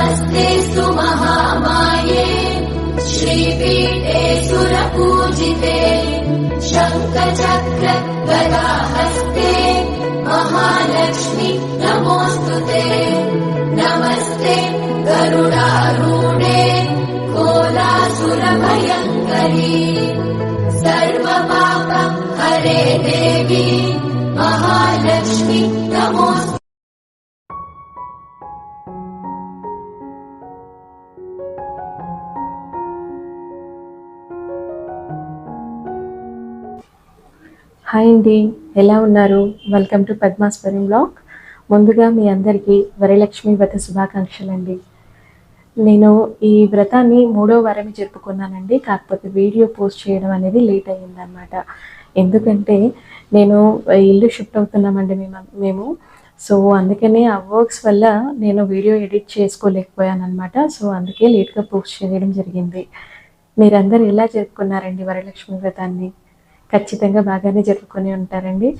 नमस्तेऽस्तु महामाये श्रीपीठे सुरपूजिते शङ्खचक्र गदाहस्ते महालक्ष्मि नमोऽस्तु ते। नमस्ते गरुडारूढे कोलासुरभयङ्करी। सर्वपाप हरे देवी महालक्ष्मि नमोऽस्तु హాయ్ అండి. ఎలా ఉన్నారు? వెల్కమ్ టు పద్మాస్వరం బ్లాగ్ ముందుగా మీ అందరికీ వరలక్ష్మి వ్రత శుభాకాంక్షలు అండి. నేను ఈ వ్రతాన్ని మూడో వారమే జరుపుకున్నానండి. కాకపోతే వీడియో పోస్ట్ చేయడం అనేది లేట్ అయ్యిందనమాట ఎందుకంటే నేను ఇల్లు షిఫ్ట్ అవుతున్నామండి మేము మేము. సో అందుకనే ఆ వర్క్స్ వల్ల నేను వీడియో ఎడిట్ చేసుకోలేకపోయాను అనమాట సో అందుకే లేట్గా పోస్ట్ చేయడం జరిగింది. మీరందరూ ఎలా జరుపుకున్నారండి వరలక్ష్మి వ్రతాన్ని? ఖచ్చితంగా బాగానే జరుపుకొని ఉంటారండి.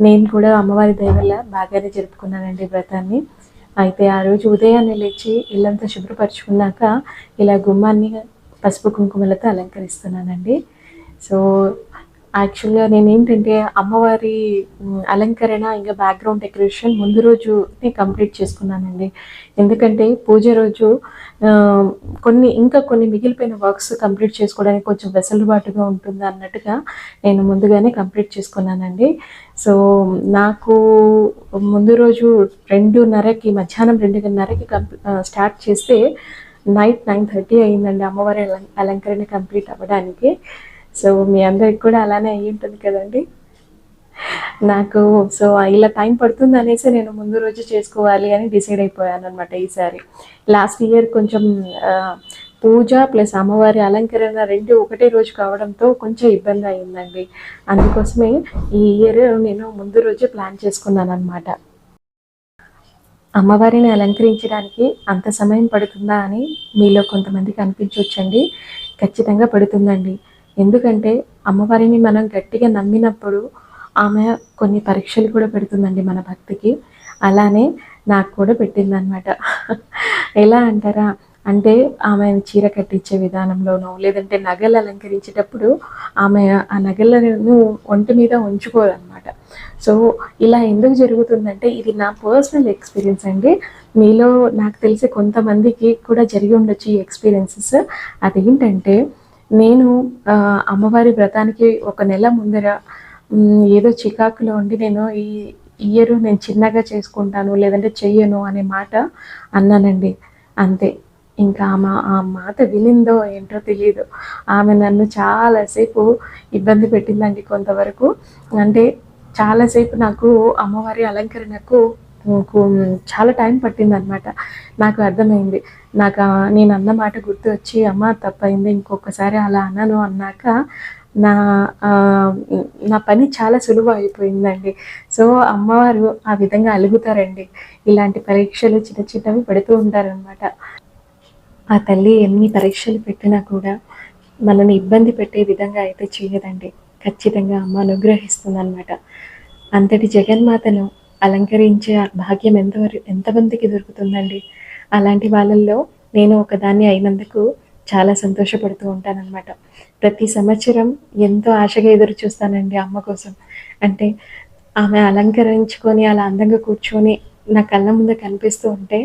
నేను కూడా అమ్మవారి దయవల్ల బాగానే జరుపుకున్నానండి వ్రతాన్ని. అయితే ఆ రోజు ఉదయాన్నే లేచి ఇల్లంతా శుభ్రపరచుకున్నాక ఇలా గుమ్మాన్ని పసుపు కుంకుమలతో అలంకరిస్తున్నానండి. సో యాక్చువల్గా నేను ఏంటంటే అమ్మవారి అలంకరణ ఇంకా బ్యాక్గ్రౌండ్ డెకరేషన్ ముందు రోజు కంప్లీట్ చేసుకున్నానండి. ఎందుకంటే పూజ రోజు కొన్ని ఇంకా కొన్ని మిగిలిపోయిన వర్క్స్ కంప్లీట్ చేసుకోవడానికి కొంచెం వెసులుబాటుగా ఉంటుంది అన్నట్టుగా నేను ముందుగానే కంప్లీట్ చేసుకున్నానండి. సో నాకు ముందు రోజు రెండున్నరకి మధ్యాహ్నం రెండున్నరకి స్టార్ట్ చేస్తే నైట్ నైన్ థర్టీ అయిందండి అమ్మవారి అలంకరణ కంప్లీట్ అవ్వడానికి. సో మీ అందరికి కూడా అలానే అయ్యి ఉంటుంది కదండి. నాకు సో ఇలా టైం పడుతుంది అనేసి నేను ముందు రోజు చేసుకోవాలి అని డిసైడ్ అయిపోయాను అనమాట ఈసారి. లాస్ట్ ఇయర్ కొంచెం పూజ ప్లస్ అమ్మవారి అలంకరణ రెండు ఒకటే రోజు కావడంతో కొంచెం ఇబ్బంది అయిందండి అందుకోసమే ఈ ఇయర్ నేను ముందు రోజే ప్లాన్ చేసుకున్నాను అనమాట అమ్మవారిని అలంకరించడానికి అంత సమయం పడుతుందా అని మీలో కొంతమందికి అనిపించవచ్చండి ఖచ్చితంగా పడుతుందండి. ఎందుకంటే అమ్మవారిని మనం గట్టిగా నమ్మినప్పుడు ఆమె కొన్ని పరీక్షలు కూడా పెడుతుందండి మన భక్తికి. అలానే నాకు కూడా పెట్టిందనమాట ఎలా అంటారా? అంటే ఆమె చీర కట్టించే విధానంలోనో లేదంటే నగలు అలంకరించేటప్పుడు ఆమె ఆ నగలను ఒంటి మీద ఉంచుకోదన్నమాట సో ఇలా ఎందుకు జరుగుతుందంటే ఇది నా పర్సనల్ ఎక్స్పీరియన్స్ అండి. మీలో నాకు తెలిసి కొంతమందికి కూడా జరిగి ఉండొచ్చు ఈ ఎక్స్పీరియన్సెస్. అదేంటంటే నేను ఆ, అమ్మవారి వ్రతానికి ఒక నెల ముందర ఏదో చికాకులో ఉండి నేను ఈ ఇయర్ నేను చిన్నగా చేసుకుంటాను లేదంటే చెయ్యను అనే మాట అన్నానండి. అంతే. ఇంకా ఆమె ఆ మాట వినిందో ఏంటో తెలియదు ఆమె నన్ను చాలాసేపు ఇబ్బంది పెట్టిందండి కొంతవరకు. అంటే చాలాసేపు నాకు అమ్మవారి అలంకరణకు చాలా టైం పట్టింది అనమాట నాకు అర్థమైంది. నాకు నేను అన్న మాట గుర్తు వచ్చి అమ్మ తప్పైంది ఇంకొకసారి అలా అన్నాను అన్నాక నా నా పని చాలా సులువు అయిపోయిందండి. సో అమ్మవారు ఆ విధంగా అలుగుతారండి. ఇలాంటి పరీక్షలు చిన్న చిన్నవి పెడుతూ ఉంటారనమాట. ఆ తల్లి ఎన్ని పరీక్షలు పెట్టినా కూడా మనల్ని ఇబ్బంది పెట్టే విధంగా అయితే చేయదండి. ఖచ్చితంగా అమ్మ అనుగ్రహిస్తుందన్నమాట అంతటి జగన్మాతను అలంకరించే భాగ్యం ఎంతవరకు ఎంతమందికి దొరుకుతుందండి? అలాంటి వాళ్ళల్లో నేను ఒకదాన్ని అయినందుకు చాలా సంతోషపడుతూ ఉంటానన్నమాట. ప్రతి సంవత్సరం ఎంతో ఆశగా ఎదురు చూస్తానండి అమ్మ కోసం. అంటే ఆమె అలంకరించుకొని అలా అందంగా కూర్చొని నా కళ్ళ ముందు కనిపిస్తూ ఉంటే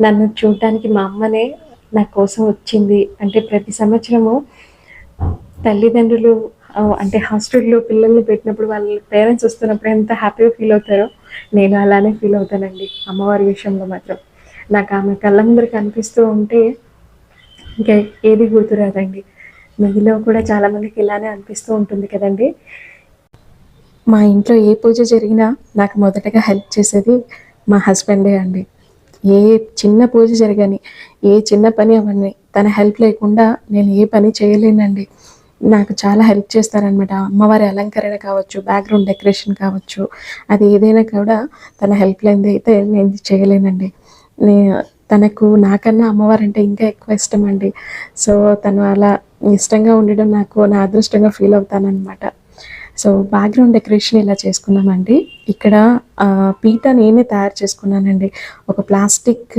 నన్ను చూడటానికి మా అమ్మనే నా కోసం వచ్చింది. అంటే ప్రతి సంవత్సరము తల్లిదండ్రులు అంటే హాస్టల్లో పిల్లల్ని పెట్టినప్పుడు వాళ్ళ పేరెంట్స్ వస్తున్నప్పుడు ఎంత హ్యాపీగా ఫీల్ అవుతారో నేను అలానే ఫీల్ అవుతానండి అమ్మవారి విషయంలో మాత్రం. నాకు ఆమె కళ్ళ ముందర కనిపిస్తూ ఉంటే ఇంకా ఏది గుర్తురాదండి. మీలో కూడా చాలామందికి ఇలానే అనిపిస్తూ ఉంటుంది కదండి. మా ఇంట్లో ఏ పూజ జరిగినా నాకు మొదటగా హెల్ప్ చేసేది మా హస్బెండే అండి. ఏ చిన్న పూజ జరగని ఏ చిన్న పని అవన్నీ తన హెల్ప్ లేకుండా నేను ఏ పని చేయలేనండి. నాకు చాలా హెల్ప్ చేస్తారనమాట అమ్మవారి అలంకరణ కావచ్చు బ్యాక్గ్రౌండ్ డెకరేషన్ కావచ్చు అది ఏదైనా కూడా తన హెల్ప్ లేనిది అయితే నేను చేయలేనండి. నే తనకు నాకన్నా అమ్మవారు అంటే ఇంకా ఎక్కువ ఇష్టం అండి సో తను అలా ఇష్టంగా ఉండడం నాకు నా అదృష్టంగా ఫీల్ అవుతానన్నమాట. సో బ్యాక్గ్రౌండ్ డెకరేషన్ ఇలా చేసుకున్నామండి. ఇక్కడ పీట నేనే తయారు చేసుకున్నానండి. ఒక ప్లాస్టిక్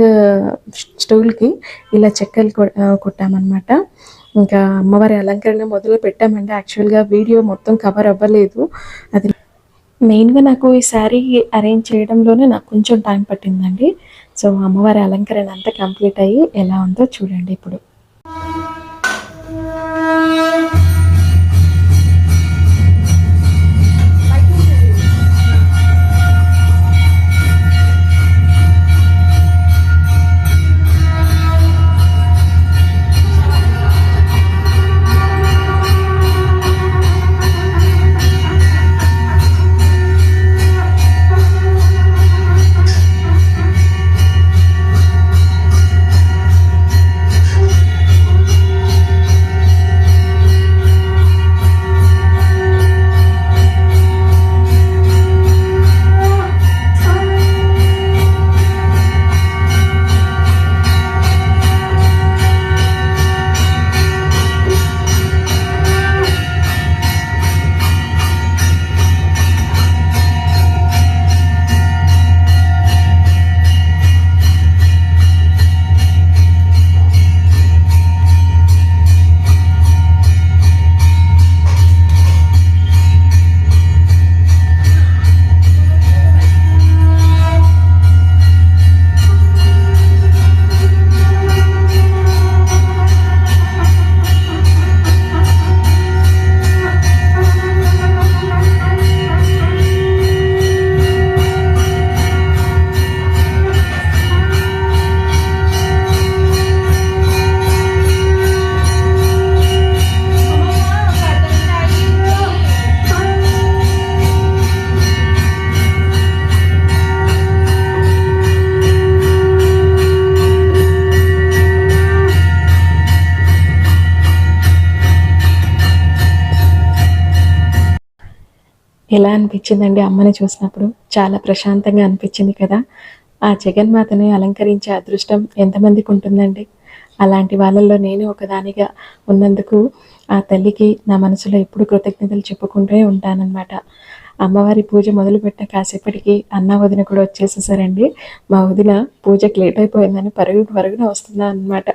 స్టూల్కి ఇలా చెక్కలు కొట్టామన్నమాట. ఇంకా అమ్మవారి అలంకరణ మొదలు పెట్టామండి. యాక్చువల్గా వీడియో మొత్తం కవర్ అవ్వలేదు. అది మెయిన్గా నాకు ఈ శారీ అరేంజ్ చేయడంలోనే నాకు కొంచెం టైం పట్టిందండి. సో అమ్మవారి అలంకరణ అంతా కంప్లీట్ అయ్యి ఎలా ఉందో చూడండి ఇప్పుడు. ఎలా అనిపించిందండి అమ్మని చూసినప్పుడు? చాలా ప్రశాంతంగా అనిపించింది కదా. ఆ జగన్మాతని అలంకరించే అదృష్టం ఎంతమందికి ఉంటుందండి? అలాంటి వాళ్ళల్లో నేను ఒకదానిగా ఉన్నందుకు ఆ తల్లికి నా మనసులో ఎప్పుడు కృతజ్ఞతలు చెప్పుకుంటూనే ఉంటానన్నమాట. అమ్మవారి పూజ మొదలుపెట్టిన కాసేపటికి అన్న వదిన కూడా వచ్చేసేసారండి. మా వదిన పూజకి లేట్ అయిపోయిందని పరుగు పరుగున వస్తుందా అనమాట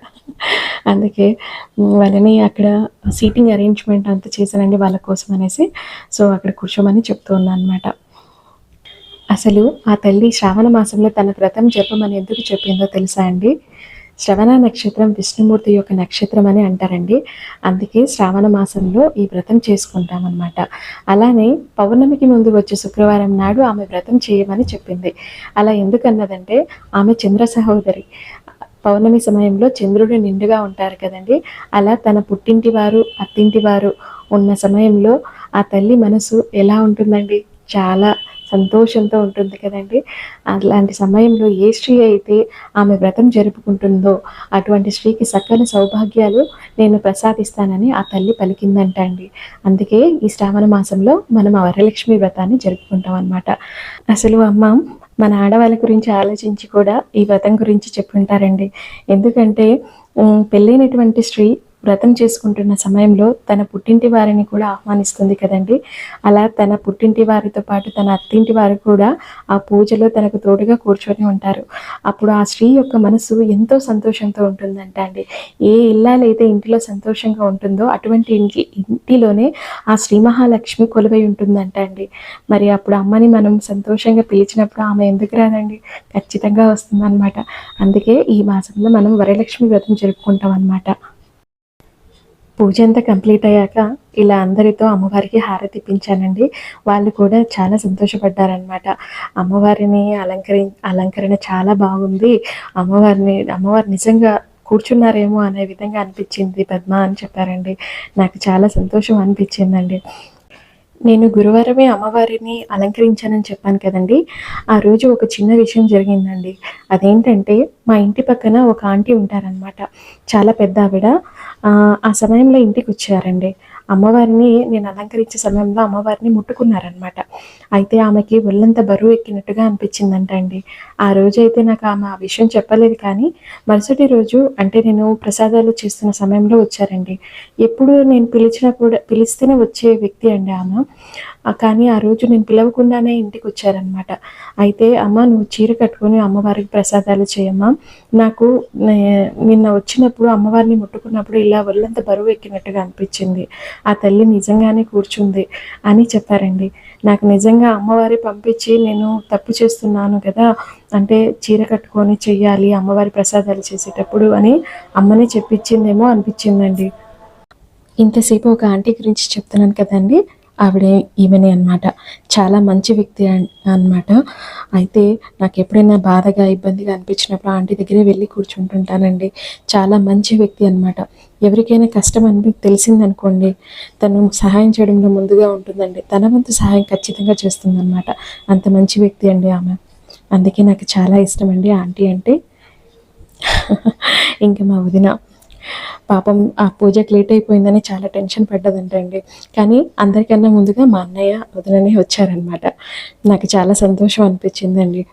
అందుకే వాళ్ళని అక్కడ సీటింగ్ అరేంజ్మెంట్ అంతా చేశానండి వాళ్ళ కోసం అనేసి. సో అక్కడ కూర్చోమని చెప్తూ ఉన్నాను అనమాట అసలు ఆ తల్లి శ్రావణ మాసంలో తన వ్రతం జపమని ఎందుకు చెప్పిందో తెలుసా అండి? శ్రవణ నక్షత్రం విష్ణుమూర్తి యొక్క నక్షత్రం అని అంటారండి. అందుకే శ్రావణ మాసంలో ఈ వ్రతం చేసుకుంటామన్నమాట. అలానే పౌర్ణమికి ముందు వచ్చే శుక్రవారం నాడు ఆమె వ్రతం చేయమని చెప్పింది. అలా ఎందుకన్నదంటే ఆమె చంద్ర సహోదరి. పౌర్ణమి సమయంలో చంద్రుడు నిండుగా ఉంటారు కదండి. అలా తన పుట్టింటి వారు అత్తింటి వారు ఉన్న సమయంలో ఆ తల్లి మనసు ఎలా ఉంటుందండి? చాలా సంతోషంతో ఉంటుంది కదండి. అలాంటి సమయంలో ఏ స్త్రీ అయితే ఆమె వ్రతం జరుపుకుంటుందో అటువంటి స్త్రీకి సకల సౌభాగ్యాలు నేను ప్రసాదిస్తానని ఆ తల్లి పలికిందంట అండి అందుకే ఈ శ్రావణ మాసంలో మనం ఆ వరలక్ష్మి వ్రతాన్ని జరుపుకుంటాం అనమాట అసలు అమ్మ మన ఆడవాళ్ళ గురించి ఆలోచించి కూడా ఈ వ్రతం గురించి చెప్పుంటారండి. ఎందుకంటే పెళ్ళైనటువంటి స్త్రీ వ్రతం చేసుకుంటున్న సమయంలో తన పుట్టింటి వారిని కూడా ఆహ్వానిస్తుంది కదండి. అలా తన పుట్టింటి వారితో పాటు తన అత్తింటి వారు కూడా ఆ పూజలో తనకు తోడుగా కూర్చొని ఉంటారు. అప్పుడు ఆ స్త్రీ యొక్క మనసు ఎంతో సంతోషంతో ఉంటుందంట అండి. ఏ ఇల్లాలైతే ఇంటిలో సంతోషంగా ఉంటుందో అటువంటి ఇంటి ఇంటిలోనే ఆ శ్రీ మహాలక్ష్మి కొలువై ఉంటుందంట అండి. మరి అప్పుడు అమ్మని మనం సంతోషంగా పిలిచినప్పుడు ఆమె ఎందుకు రాదండి? ఖచ్చితంగా వస్తుందన్నమాట. అందుకే ఈ మాసంలో మనం వరలక్ష్మి వ్రతం జరుపుకుంటాం అన్నమాట పూజ అంతా కంప్లీట్ అయ్యాక ఇలా అందరితో అమ్మవారికి హారతి ఇప్పించానండి. వాళ్ళు కూడా చాలా సంతోషపడ్డారనమాట అమ్మవారిని అలంకరి అలంకరణ చాలా బాగుంది. అమ్మవారిని అమ్మవారు నిజంగా కూర్చున్నారేమో అనే విధంగా అనిపించింది పద్మ అని చెప్పారండి. నాకు చాలా సంతోషం అనిపించిందండి. నేను గురువారమే అమ్మవారిని అలంకరించానని చెప్పాను కదండి. ఆ రోజు ఒక చిన్న విషయం జరిగిందండి. అదేంటంటే మా ఇంటి పక్కన ఒక ఆంటీ ఉంటారనమాట చాలా పెద్ద ఆవిడ ఆ, ఆ సమయంలో ఇంటికి వచ్చారండి అమ్మవారిని నేను అలంకరించే సమయంలో అమ్మవారిని ముట్టుకున్నారనమాట అయితే ఆమెకి ఒళ్ళంత బరువు ఎక్కినట్టుగా అనిపించిందంట అండి. ఆ రోజు అయితే నాకు ఆమె ఆ విషయం చెప్పలేదు కానీ మరుసటి రోజు అంటే నేను ప్రసాదాలు చేస్తున్న సమయంలో వచ్చారండి. ఎప్పుడు నేను పిలిచినప్పుడు పిలిస్తేనే వచ్చే వ్యక్తి అండి ఆమె. కానీ ఆ రోజు నేను పిలవకుండానే ఇంటికి వచ్చారనమాట అయితే అమ్మ నువ్వు చీర కట్టుకొని అమ్మవారికి ప్రసాదాలు చేయమ్మా. నాకు నిన్న వచ్చినప్పుడు అమ్మవారిని ముట్టుకున్నప్పుడు ఇలా ఒళ్ళంత బరువు ఎక్కినట్టుగా అనిపించింది. ఆ తల్లి నిజంగానే కూర్చుంది అని చెప్పారండి. నాకు నిజంగా అమ్మవారి పంపించి నేను తప్పు చేస్తున్నాను కదా అంటే చీర కట్టుకొని చెయ్యాలి అమ్మవారి ప్రసాదాలు చేసేటప్పుడు అని అమ్మనే చెప్పించిందేమో అనిపించిందండి. ఇంతసేపు ఒక ఆంటీ గురించి చెప్తున్నాను కదండి. ఆవిడ ఈమెనే అనమాట చాలా మంచి వ్యక్తి అన్నమాట. అయితే నాకు ఎప్పుడైనా బాధగా ఇబ్బందిగా అనిపించినప్పుడు ఆంటీ దగ్గరే వెళ్ళి కూర్చుంటుంటానండి. చాలా మంచి వ్యక్తి అన్నమాట. ఎవరికైనా కష్టం అని తెలిసిందనుకోండి తను సహాయం చేయడంలో ముందుగా ఉంటుందండి. తన వంతు సహాయం ఖచ్చితంగా చేస్తుందన్నమాట. అంత మంచి వ్యక్తి అండి ఆమె. అందుకే నాకు చాలా ఇష్టం అండి ఆంటీ అంటే. ఇంకా మా వదిన. పాపం ఆ పూజకి లేట్ అయిపోయిందని చాలా టెన్షన్ పడ్డదంటండి కానీ అందరికన్నా ముందుగా మా అన్నయ్య వదిననే వచ్చారనమాట నాకు చాలా సంతోషం అనిపించిందండి.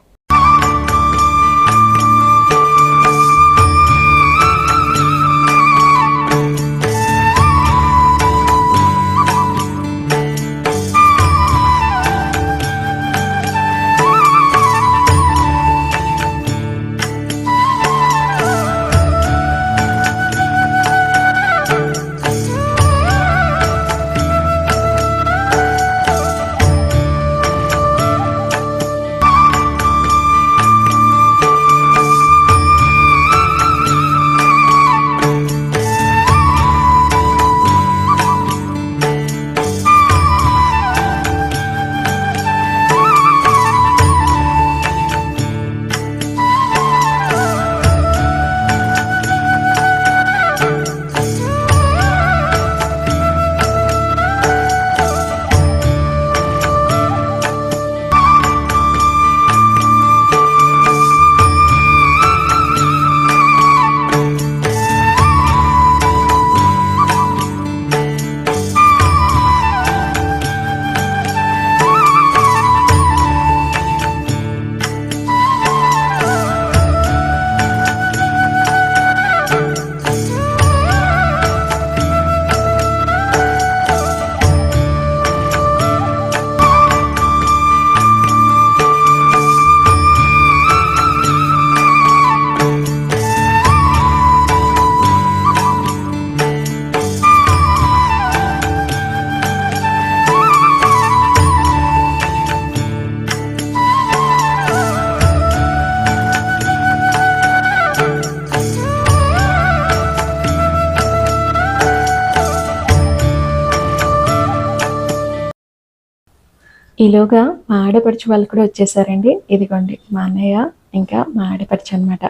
ఈలోగా మా ఆడపడుచు వాళ్ళు కూడా వచ్చేసారండి. ఇదిగోండి మా అన్నయ్య ఇంకా మా ఆడపడుచు అనమాట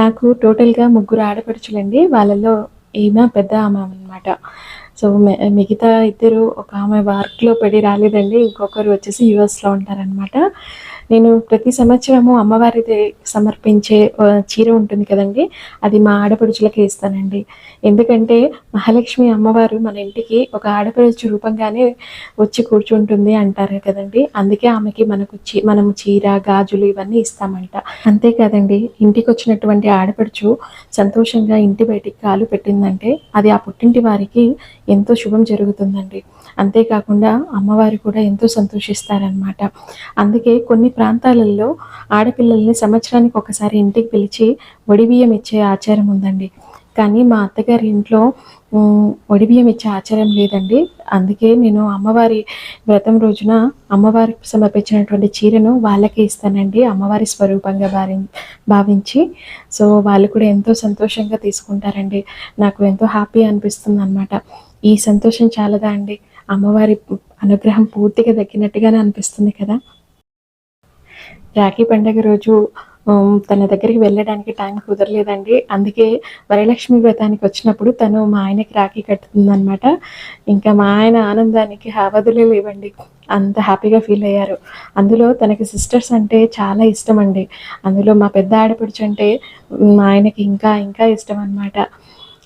నాకు టోటల్గా ముగ్గురు ఆడపడుచులండి. వాళ్ళలో ఈమె పెద్ద ఆమె అనమాట సో మిగతా ఇద్దరు ఒక ఆమె వర్క్లో పడి రాలేదండి. ఇంకొకరు వచ్చేసి యుఎస్లో ఉంటారనమాట నేను ప్రతి సంవత్సరము అమ్మవారిది సమర్పించే చీర ఉంటుంది కదండి అది మా ఆడపడుచులకి ఇస్తానండి. ఎందుకంటే మహాలక్ష్మి అమ్మవారు మన ఇంటికి ఒక ఆడపడుచు రూపంగానే వచ్చి కూర్చుంటుంది అంటారు కదండి. అందుకే ఆమెకి మనకు చీ మనము చీర గాజులు ఇవన్నీ ఇస్తామంట. అంతేకాదండి ఇంటికి వచ్చినటువంటి ఆడపడుచు సంతోషంగా ఇంటి బయటికి కాలు పెట్టిందంటే అది ఆ పుట్టింటి వారికి ఎంతో శుభం జరుగుతుందండి. అంతేకాకుండా అమ్మవారు కూడా ఎంతో సంతోషిస్తారనమాట అందుకే కొన్ని ప్రాంతాలలో ఆడపిల్లల్ని సంవత్సరానికి ఒకసారి ఇంటికి పిలిచి ఒడిబియ్యం ఇచ్చే ఆచారం ఉందండి. కానీ మా అత్తగారి ఇంట్లో ఉమ్, ఒడిబియ్యం ఇచ్చే ఆచారం లేదండి. అందుకే నేను అమ్మవారి వ్రతం రోజున అమ్మవారికి సమర్పించినటువంటి చీరను వాళ్ళకే ఇస్తానండి. అమ్మవారి స్వరూపంగా భావి భావించి సో వాళ్ళు కూడా ఎంతో సంతోషంగా తీసుకుంటారండి. నాకు ఎంతో హ్యాపీ అనిపిస్తుంది అనమాట ఈ సంతోషం చాలదా అండి? అమ్మవారి అనుగ్రహం పూర్తిగా దక్కినట్టుగానే అనిపిస్తుంది కదా? రాఖీ పండగ రోజు తన దగ్గరికి వెళ్ళడానికి టైం కుదరలేదండి. అందుకే వరలక్ష్మి వ్రతానికి వచ్చినప్పుడు తను మా ఆయనకి రాఖీ కట్టుతుందనమాట ఇంకా మా ఆయన ఆనందానికి అవధులే లేవండి. అంత హ్యాపీగా ఫీల్ అయ్యారు. అందులో తనకి సిస్టర్స్ అంటే చాలా ఇష్టం అండి అందులో మా పెద్ద ఆడపడుచు అంటే మా ఆయనకి ఇంకా ఇంకా ఇష్టం అన్నమాట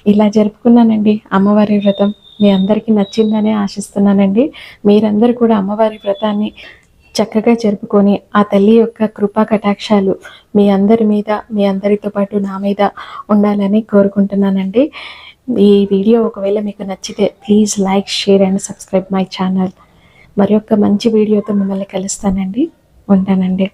ఇలా జరుపుకున్నానండి అమ్మవారి వ్రతం. మీ అందరికీ నచ్చిందనే ఆశిస్తున్నానండి. మీరందరూ కూడా అమ్మవారి వ్రతాన్ని చక్కగా జరుపుకొని ఆ తల్లి యొక్క కృపా కటాక్షాలు మీ అందరి మీద మీ అందరితో పాటు నా మీద ఉండాలని కోరుకుంటున్నానండి. ఈ వీడియో ఒకవేళ మీకు నచ్చితే please like share and subscribe my channel. మరి మంచి వీడియోతో మిమ్మల్ని కలుస్తానండి. ఉంటానండి.